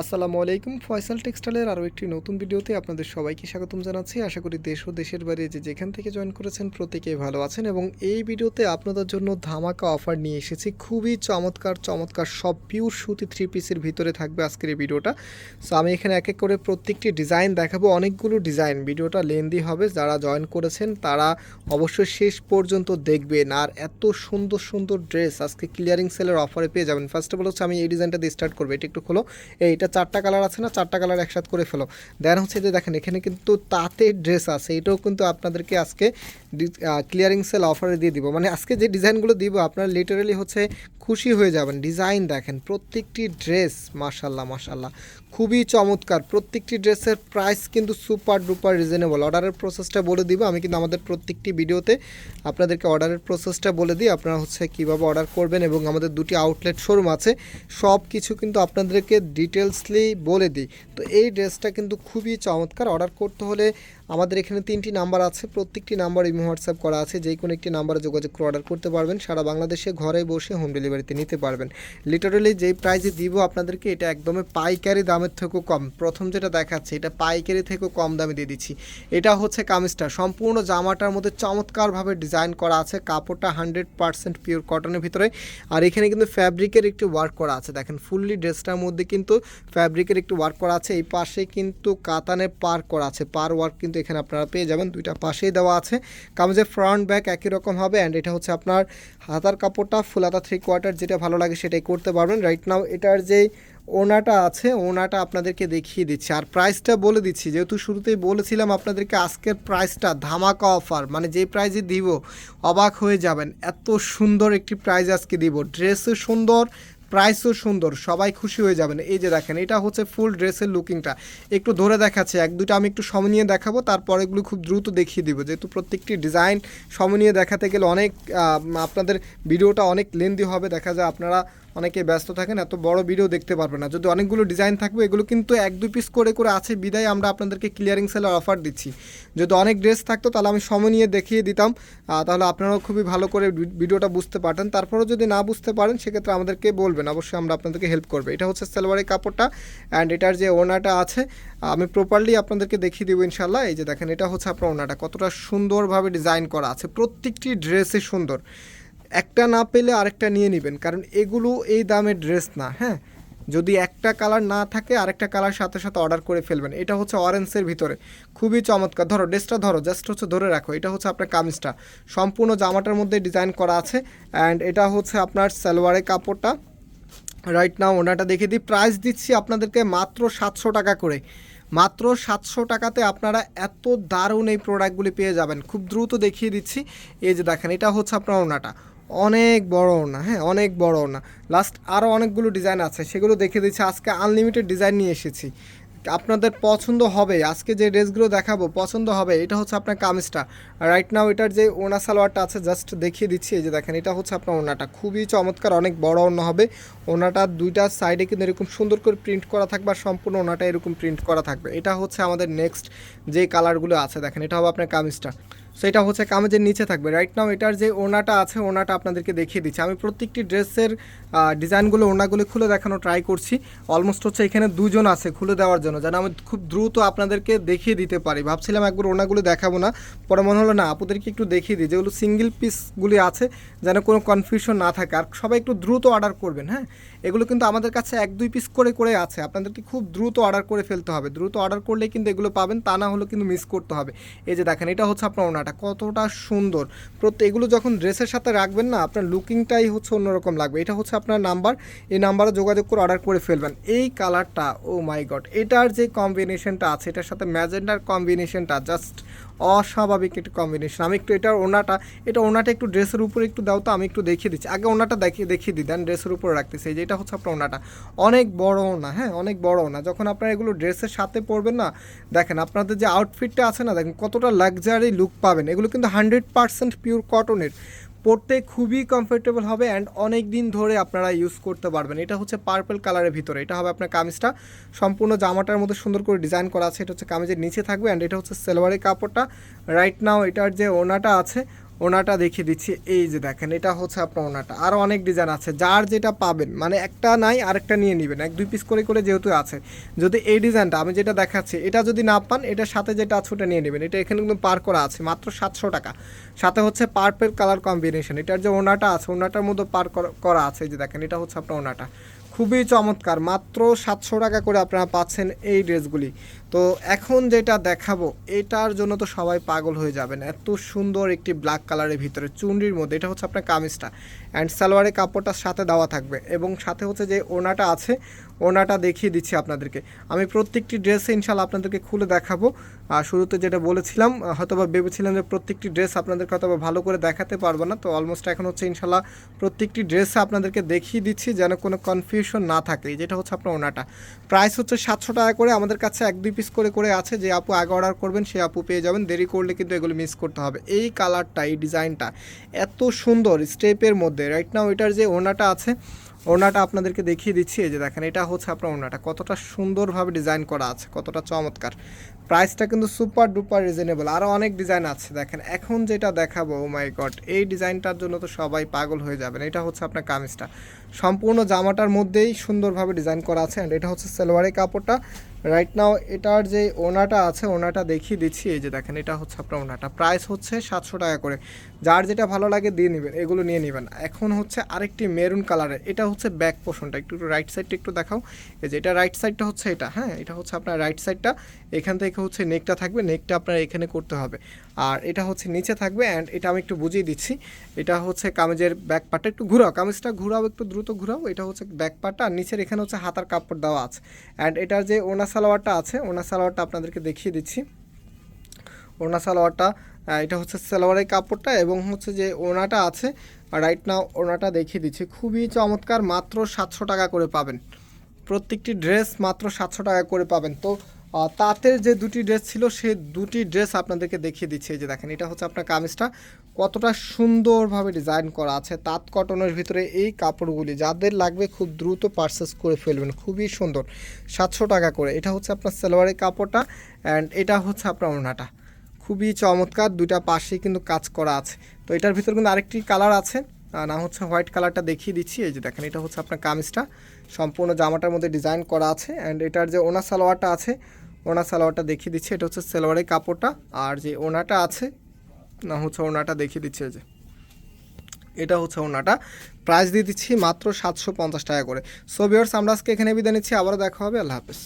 আসসালামু আলাইকুম, ফয়সাল টেক্সটাইলের আরও একটি নতুন ভিডিওতে আপনাদের সবাইকে স্বাগতম জানাচ্ছি। আশা করি দেশ ও দেশের বাইরে যে যেখান থেকে জয়েন করেছেন প্রত্যেকেই ভালো আছেন এবং এই ভিডিওতে আপনাদের জন্য ধামাকা অফার নিয়ে এসেছি। খুবই চমৎকার চমৎকার সব পিওর সুতি থ্রি পিসের ভিতরে থাকবে আজকের এই ভিডিওটা। সো আমি এখানে এক এক করে প্রত্যেকটি ডিজাইন দেখাবো, অনেকগুলো ডিজাইন ভিডিওটা লেন্দি হবে, যারা জয়েন করেছেন তারা অবশ্যই শেষ পর্যন্ত দেখবেন। আর এত সুন্দর সুন্দর ড্রেস আজকে ক্লিয়ারিং সেলের অফারে পেয়ে যাবেন। ফার্স্ট অফ অল হচ্ছে আমি এই ডিজাইনটা দিয়ে স্টার্ট করব, এটা একটু খোলো। এই এটা চারটা কালার আছে না, চারটা কালার একসাথে করে ফেলো। দেন হচ্ছে যে দেখেন, এখানে কিন্তু তাতে ড্রেস আছে। এটাও কিন্তু আপনাদেরকে আজকে ক্লিয়ারিং সেল অফারে দিয়ে দিব। মানে আজকে যে ডিজাইনগুলো দিব, আপনারা লিটারালি হচ্ছে খুশি হয়ে যাবেন। ডিজাইন দেখেন, প্রত্যেকটি ড্রেস মাশাল্লাহ মাশাল্লাহ খুবই চমৎকার। প্রত্যেকটি ড্রেসের প্রাইস কিন্তু সুপার ডুপার রিজনেবল অর্ডারের প্রসেসটা বলে দিব। আমি কিন্তু আমাদের প্রত্যেকটি ভিডিওতে আপনাদেরকে অর্ডারের প্রসেসটা বলে দিই। আপনারা হচ্ছে কীভাবে অর্ডার করবেন এবং আমাদের দুটি আউটলেট শোরুম আছে। সব কিছু কিন্তু আপনাদেরকে ডিটেলসলি বলে দিই। তো এই ড্রেসটা কিন্তু খুবই চমৎকার। অর্ডার করতে হলে আমাদের এখানে তিনটি নাম্বার আছে, প্রত্যেকটি নাম্বার ইমো, হোয়াটসঅ্যাপ করা আছে যে কোনো একটি নাম্বারে যোগাযোগ করে অর্ডার করতে পারবেন, সারা বাংলাদেশে ঘরে বসে হোম ডেলিভারিতে নিতে পারবেন। লিটারালি যেই প্রাইসে দিব আপনাদেরকে, এটা একদমই পাইকারি দামের থেকেও কম। প্রথম যেটা দেখাচ্ছে, এটা পাইকারি থেকেও কম দামে দিয়ে দিচ্ছি। এটা হচ্ছে কামিজটা সম্পূর্ণ জামাটার মধ্যে চমৎকারভাবে ডিজাইন করা আছে, কাপড়টা হান্ড্রেড পার্সেন্ট পিওর কটনের ভিতরে। আর এখানে কিন্তু ফ্যাব্রিকের একটি ওয়ার্ক করা আছে, দেখেন ফুললি ড্রেসটার মধ্যে কিন্তু ফ্যাব্রিকের একটি ওয়ার্ক করা আছে, এই পাশে কিন্তু কাতানের পার করা আছে, পার ওয়ার্ক কিন্তু এখানে আপনারা পেয়ে যাবেন। দুইটা পাশেই দেওয়া আছে। কামিজের ফ্রন্ট ব্যাক একই রকম হবে অ্যান্ড এটা হচ্ছে আপনার হাতার কাপড়টা, ফুল হাতা থ্রি কোয়ার্টার যেটা ভালো লাগে সেটাই করতে পারবেন। রাইট নাও এটার যেই ওনাটা আছে ওনাটা আপনাদেরকে দেখিয়ে দিচ্ছি। আর প্রাইসটা বলে দিচ্ছি। যেহেতু শুরুতেই বলেছিলাম আপনাদেরকে আজকের প্রাইসটা ধামাকা অফার মানে যে প্রাইজে দিব, অবাক হয়ে যাবেন। এত সুন্দর একটি প্রাইজ আজকে দিব। ড্রেসও সুন্দর প্রাইসও সুন্দর, সবাই খুশি হয়ে যাবেন। এই যে দেখেন, এটা হচ্ছে ফুল ড্রেসের লুকিংটা। একটু ধরে দেখাচ্ছে, এক দুটো আমি একটু সমনিয়ে দেখাবো, তারপর এগুলো খুব দ্রুত দেখিয়ে দিব। যেহেতু প্রত্যেকটি ডিজাইন সমনিয়ে দেখাতে গেলে অনেক আপনাদের ভিডিওটা অনেক লেন্দি হবে, দেখা যায় আপনারা অনেকে ব্যস্ত থাকেন, এত বড় ভিডিও দেখতে পারবেন না। যদি অনেকগুলো ডিজাইন থাকবে, এগুলো কিন্তু এক দুই পিস করে করে আছে, বিদায় আমরা আপনাদেরকে ক্লিয়ারিং সেলের অফার দিচ্ছি। যদি অনেক ড্রেস থাকতো, তাহলে আমি সময় নিয়ে দেখিয়ে দিতাম তাহলে আপনারাও খুবই ভালো করে ভিডিওটা বুঝতে পারতেন। তারপরেও যদি না বুঝতে পারেন, সেক্ষেত্রে আমাদেরকে বলবেন। অবশ্যই আমরা আপনাদেরকে হেল্প করবে। এটা হচ্ছে সালোয়ারের কাপড়টা অ্যান্ড এটার যে ওনাটা আছে, আমি প্রপারলি আপনাদেরকে দেখিয়ে দেবো ইনশাল্লাহ এই যে দেখেন, এটা হচ্ছে আপনার ওনাটা কতটা সুন্দরভাবে ডিজাইন করা আছে। প্রত্যেকটি ড্রেসে সুন্দর। একটা না পেলে আরেকটা নিয়ে নেবেন, কারণ এগুলো এই দামের ড্রেস না হ্যাঁ? যদি একটা কালার না থাকে, আরেকটা কালার সাথে সাথে অর্ডার করে ফেলবেন। এটা হচ্ছে অরেঞ্জের ভিতরে। খুবই চমৎকার। ধরো ড্রেসটা ধরো জাস্ট হচ্ছে ধরে রাখো। এটা হচ্ছে আপনার কামিজটা। সম্পূর্ণ জামাটার মধ্যে ডিজাইন করা আছে অ্যান্ড এটা হচ্ছে আপনার সালোয়ারের কাপড়টা। রাইট নাও ওনাটা দেখে দিই। প্রাইস দিচ্ছি আপনাদেরকে মাত্র সাতশো টাকা করে। মাত্র সাতশো টাকাতে আপনারা এত দারুণ এই প্রোডাক্টগুলি পেয়ে যাবেন। খুব দ্রুত দেখিয়ে দিচ্ছি। এই যে দেখেন, এটা হচ্ছে আপনার ওনাটা। অনেক বড় ওনা হ্যাঁ অনেক বড় ওনা। লাস্ট আরও অনেকগুলো ডিজাইন আছে। সেগুলো দেখে দিচ্ছি। আজকে আনলিমিটেড ডিজাইন নিয়ে এসেছি। আপনাদের পছন্দ হবে, আজকে যে ড্রেসগুলো দেখাবো পছন্দ হবে, এটা হচ্ছে আপনার কামিজটা। রাইট নাও এটার যে ওনা সালোয়ারটা আছে জাস্ট দেখিয়ে দিচ্ছি, এই যে দেখেন, এটা হচ্ছে আপনার ওনাটা খুবই চমৎকার, অনেক বড় ওনা হবে। ওনাটা দুইটা সাইডে কিন্তু এরকম সুন্দর করে প্রিন্ট করা থাকবে আর সম্পূর্ণ ওনাটা এরকম প্রিন্ট করা থাকবে। এটা হচ্ছে আমাদের নেক্সট যে কালারগুলো আছে, দেখেন, এটা হবে আপনার কামিজটা। সো এটা হচ্ছে কামেজের নিচে থাকবে। রাইট নাও এটার যে ওনাটা আছে ওনাটা আপনাদেরকে দেখিয়ে দিচ্ছি। আমি প্রত্যেকটি ড্রেসের ডিজাইনগুলো ওনাগুলো খুলে দেখানো ট্রাই করছি। অলমোস্ট হচ্ছে এখানে দুজন আছে খুলে দেওয়ার জন্য, যেন আমি খুব দ্রুত আপনাদেরকে দেখিয়ে দিতে পারি। ভাবছিলাম একবার ওনাগুলো দেখাবো না, পরে মনে হলো না আপুদেরকে একটু দেখিয়ে দিই। যেগুলো সিঙ্গেল পিসগুলি আছে, যেন কোনো কনফিউশন না থাকে। আর সবাই একটু দ্রুত অর্ডার করবেন হ্যাঁ? এগুলো কিন্তু আমাদের কাছে এক, দুই পিস করে করে আছে। আপনাদেরকে খুব দ্রুত অর্ডার করে ফেলতে হবে। দ্রুত অর্ডার করলে কিন্তু এগুলো পাবেন, তা না হলে কিন্তু মিস করতে হবে। এই যে দেখেন, এটা হচ্ছে আপনার ওনাটা কতটা সুন্দর। প্রত্যেক, এগুলো যখন ড্রেসের সাথে রাখবেন না, আপনার লুকিংটাই হচ্ছে অন্যরকম লাগবে। এটা হচ্ছে আপনার নাম্বার। এই নাম্বারে যোগাযোগ করে অর্ডার করে ফেলবেন। এই কালারটা ও মাই গড এটার যে কম্বিনেশনটা আছে, এটার সাথে ম্যাজেন্ডার কম্বিনেশনটা জাস্ট অস্বাভাবিক একটু কম্বিনেশন আমি একটু এটা ওনাটা এটা ওনাটা একটু ড্রেসের উপরে একটু দাও তো, আমি একটু দেখিয়ে দিচ্ছি। আগে ওনাটা দেখিয়ে দেখিয়ে দিই, দেন ড্রেসের উপরে রাখতেছি। এই যে এটা হচ্ছে আপনার ওনাটা। অনেক বড় ওনা হ্যাঁ অনেক বড় ওনা। যখন আপনারা এগুলো ড্রেসের সাথে পরবেন না, দেখেন আপনাদের যে আউটফিটটা আছে না, দেখেন কতটা লাক্সারি লুক পাবেন। এগুলো কিন্তু হান্ড্রেড পার্সেন্ট পিওর কটনের পরতে খুবই কমফোর্টেবল হবে অ্যান্ড অনেক দিন ধরে আপনারা ইউজ করতে পারবেন। এটা হচ্ছে পার্পল কালারের ভিতরে। এটা হবে আপনার কামিজটা। সম্পূর্ণ জামাটার মধ্যে সুন্দর করে ডিজাইন করা আছে। এটা হচ্ছে কামিজের নিচে থাকবে অ্যান্ড এটা হচ্ছে সেলোয়ারের কাপড়টা। রাইট নাও এটার যে ওনাটা আছে ওনাটা দেখিয়ে দিচ্ছি। এই যে দেখেন, এটা হচ্ছে আপনার ওনাটা। আরও অনেক ডিজাইন আছে। যার যেটা পাবেন মানে একটা নাই, আরেকটা নিয়ে নেবেন। এক, দুই পিস করে করে যেহেতু আছে। যদি এই ডিজাইনটা আমি যেটা দেখাচ্ছি, এটা যদি না পান, এটার সাথে যেটা আছে ওটা নিয়ে নেবেন। এটা এখানে কিন্তু পার করা আছে, মাত্র সাতশো টাকা। সাথে হচ্ছে পার্পেল কালার কম্বিনেশন এটার যে ওনাটা আছে, ওনাটার মধ্যে পার করা- আছে। যে দেখেন, এটা হচ্ছে আপনার ওনাটা। খুবই চমৎকার। মাত্র সাতশো টাকা করে আপনারা পাচ্ছেন এই ড্রেসগুলি। তো এখন যেটা দেখাবো, এটার জন্য তো সবাই পাগল হয়ে যাবেন। এত সুন্দর একটি ব্ল্যাক কালারের ভিতরে, চুনরির মধ্যে, এটা হচ্ছে আপনার কামিজটা। অ্যান্ড সালোয়ারের কাপড়টার সাথে দেওয়া থাকবে এবং সাথে হচ্ছে যে ওনাটা আছে ওনাটা দেখিয়ে দিচ্ছি আপনাদেরকে। আমি প্রত্যেকটি ড্রেসে ইনশাল্লাহ আপনাদেরকে খুলে দেখাবো। আর শুরুতে যেটা বলেছিলাম হয়তোবা ভেবেছিলাম যে প্রত্যেকটি ড্রেস আপনাদেরকে হয়তোবা ভালো করে দেখাতে পারব না। তো অলমোস্ট এখন হচ্ছে ইনশাল্লাহ প্রত্যেকটি ড্রেসে আপনাদেরকে দেখিয়ে দিচ্ছি যেন কোনো কনফিউশন না থাকে যেটা হচ্ছে আপনার ওনাটা। প্রাইস হচ্ছে সাতশো টাকা করে, আমাদের কাছে এক দুই পিস করে করে আছে, যে আপু আগে অর্ডার করবেন, সে আপু পেয়ে যাবেন, দেরি করলে কিন্তু এগুলো মিস করতে হবে। এই কালারটা এই ডিজাইনটা এত সুন্দর স্টেপের মধ্যে রাইট না ওইটার যে ওনাটা আছে ওনাটা আপনাদেরকে দেখিয়ে দিচ্ছি যে দেখেন, এটা হচ্ছে আপনার ওড়নাটা। কতটা সুন্দরভাবে ডিজাইন করা আছে, কতটা চমৎকার। প্রাইসটা কিন্তু সুপার ডুপার রিজনেবল। আরও অনেক ডিজাইন আছে, দেখেন। এখন যেটা দেখাবো ও মাই গড এই ডিজাইনটার জন্য তো সবাই পাগল হয়ে যাবেন। এটা হচ্ছে আপনার কামিজটা। সম্পূর্ণ জামাটার মধ্যেই সুন্দরভাবে ডিজাইন করা আছে অ্যান্ড এটা হচ্ছে সালোয়ারের কাপড়টা। রাইট নাও এটার যে ওনাটা আছে, ওনাটা দেখিয়ে দিচ্ছি। এই যে দেখেন, এটা হচ্ছে আপনার ওনাটা। প্রাইস হচ্ছে সাতশো টাকা করে। যার যেটা ভালো লাগে, দিয়ে নেবেন। এগুলো নিয়ে নেবেন। এখন হচ্ছে আরেকটি মেরুন কালারের এটা হচ্ছে ব্যাক একটু একটু রাইট সাইডটা একটু দেখাও। এই যে এটা রাইট সাইডটা হচ্ছে এটা হ্যাঁ? এটা হচ্ছে আপনার রাইট সাইডটা এখান থেকে হচ্ছে নেকটা থাকবে। নেকটা আপনার এখানে করতে হবে। আর এটা হচ্ছে নিচে থাকবে অ্যান্ড এটা আমি একটু বুঝিয়ে দিচ্ছি। এটা হচ্ছে কামিজের ব্যাক পার্টটা একটু ঘুরাও, কামিজটা ঘুরাও, একটু দ্রুত ঘুরাও। এটা হচ্ছে ব্যাক পার্টটা আর নিচের এখানে হচ্ছে হাতার কাপড় দেওয়া আছে। অ্যান্ড এটার যে ওনা সালোয়ারটা আছে ওনা সালোয়ারটা আপনাদেরকে দেখিয়ে দিচ্ছি। ওনা সালোয়ারটা এটা হচ্ছে সালোয়ারের কাপড়টা এবং হচ্ছে যে ওনাটা আছে রাইট নাও ওনাটা দেখিয়ে দিচ্ছি। খুবই চমৎকার, মাত্র সাতশো টাকা করে পাবেন। প্রত্যেকটি ড্রেস মাত্র সাতশো টাকা করে পাবেন। তো তাঁতের যে দুটি ড্রেস ছিল, সে দুটি ড্রেস আপনাদেরকে দেখিয়ে দিচ্ছি। এই যে দেখেন, এটা হচ্ছে আপনার কামিজটা। কতটা সুন্দরভাবে ডিজাইন করা আছে তাঁত কটনের ভিতরে এই কাপড়গুলি। যাদের লাগবে খুব দ্রুত পারচেস করে ফেলবেন, খুবই সুন্দর। সাতশো টাকা করে। এটা হচ্ছে আপনার সালোয়ারের কাপড়টা অ্যান্ড এটা হচ্ছে আপনার ওনাটা খুবই চমৎকার, দুইটা পাশেই কিন্তু কাজ করা আছে। তো এটার ভিতর কিন্তু আরেকটি কালার আছে। না হচ্ছে হোয়াইট কালারটা দেখিয়ে দিচ্ছি। এই যে দেখেন, এটা হচ্ছে আপনার কামিজটা। সম্পূর্ণ জামাটার মধ্যে ডিজাইন করা আছে অ্যান্ড এটার যে ওনা সালোয়ারটা আছে ওনা সালোয়ারটা দেখিয়ে দিচ্ছে, এটা হচ্ছে সালোয়ারের কাপড়টা, আর যে ওনাটা আছে, না, হচ্ছে ওনাটা দেখিয়ে দিচ্ছে যে। এটা হচ্ছে ওনাটা। প্রাইস দিয়ে দিচ্ছি মাত্র সাতশো পঞ্চাশ টাকা করে। সো বিয়ার্স আমরা আজকে এখানে বিদায় নিচ্ছি, আবারও দেখা হবে, আল্লাহ হাফেজ।